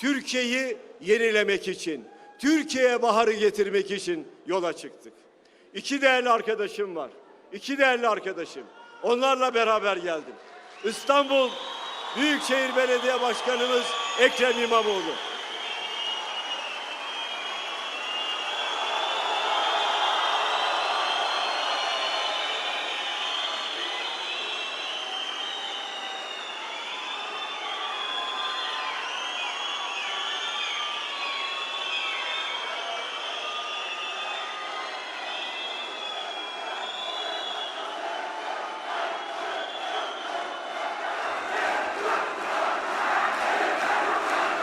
Türkiye'yi yenilemek için, Türkiye'ye baharı getirmek için yola çıktık. İki değerli arkadaşım var. İki değerli arkadaşım. Onlarla beraber geldim. İstanbul Büyükşehir Belediye Başkanımız Ekrem İmamoğlu.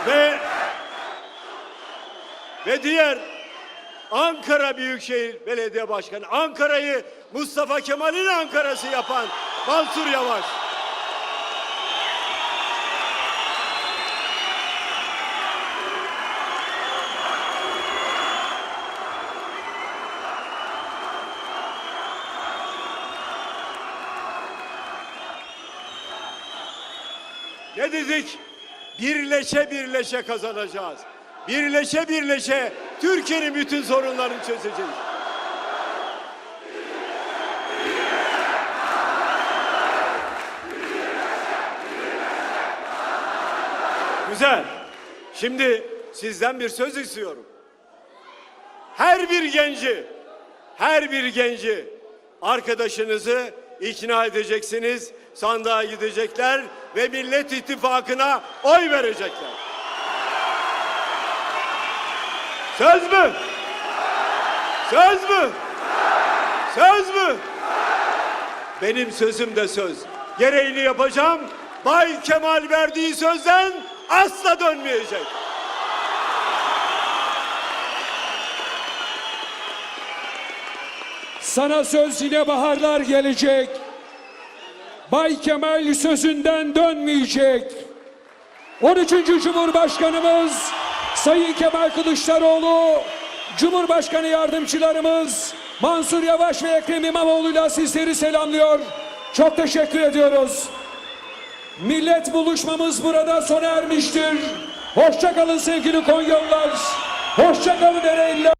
ve ve diğer Ankara Büyükşehir Belediye Başkanı Ankara'yı Mustafa Kemal'in Ankara'sı yapan Mansur Yavaş. Ne dedik? Birleşe birleşe kazanacağız. Birleşe birleşe Türkiye'nin bütün sorunlarını çözeceğiz. Güzel. Şimdi sizden bir söz istiyorum. Her bir genci, her bir genci arkadaşınızı ikna edeceksiniz, sandığa gidecekler ve Millet İttifakı'na oy verecekler. Söz mü? Söz mü? Söz mü? Benim sözüm de söz. Gereğini yapacağım. Bay Kemal verdiği sözden asla dönmeyecek. Sana söz yine baharlar gelecek. Bay Kemal sözünden dönmeyecek. 13. Cumhurbaşkanımız Sayın Kemal Kılıçdaroğlu, Cumhurbaşkanı yardımcılarımız Mansur Yavaş ve Ekrem İmamoğlu'yla sizleri selamlıyor. Çok teşekkür ediyoruz. Millet buluşmamız burada sona ermiştir. Hoşça kalın sevgili Konyalılar. Hoşça kalın Ereğliler.